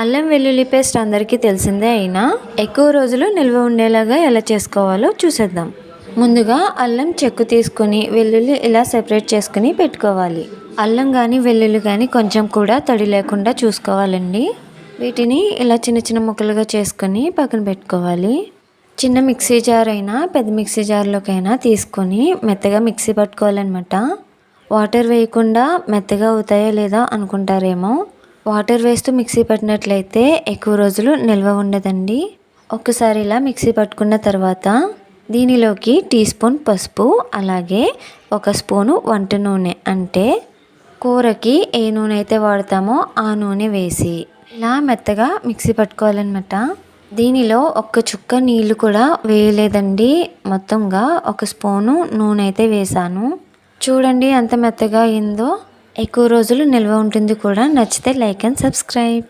అల్లం వెల్లుల్లి పేస్ట్ అందరికీ తెలిసిందే అయినా ఎక్కువ రోజులు నిల్వ ఉండేలాగా ఎలా చేసుకోవాలో చూసేద్దాం. ముందుగా అల్లం చెక్కు తీసుకొని వెల్లుల్లి ఇలా సెపరేట్ చేసుకుని పెట్టుకోవాలి. అల్లం కానీ వెల్లుల్లి కానీ కొంచెం కూడా తడి లేకుండా చూసుకోవాలండి. వీటిని ఇలా చిన్న చిన్న ముక్కలుగా చేసుకొని పక్కన పెట్టుకోవాలి. చిన్న మిక్సీ జార్ అయినా పెద్ద మిక్సీ జార్లోకైనా తీసుకొని మెత్తగా మిక్సీ పట్టుకోవాలన్నమాట. వాటర్ వేయకుండా మెత్తగా అవుతాయో లేదా అనుకుంటారేమో. వాటర్ వేస్తూ మిక్సీ పట్టినట్లయితే ఎక్కువ రోజులు నిల్వ ఉండదండి. ఒక్కసారి ఇలా మిక్సీ పట్టుకున్న తర్వాత దీనిలోకి టీ స్పూన్ పసుపు అలాగే ఒక స్పూను వంట నూనె అంటే కూరకి ఏ నూనె అయితే వాడతామో ఆ నూనె వేసి ఇలా మెత్తగా మిక్సీ పట్టుకోవాలన్నమాట. దీనిలో ఒక్క చుక్క నీళ్ళు కూడా వేయలేదండి. మొత్తంగా ఒక స్పూను నూనె అయితే వేసాను. చూడండి ఎంత మెత్తగా అయిందో. ఎక్కువ రోజులు నిల్వ ఉంటుంది కూడా. నచ్చితే లైక్ అండ్ సబ్స్క్రైబ్.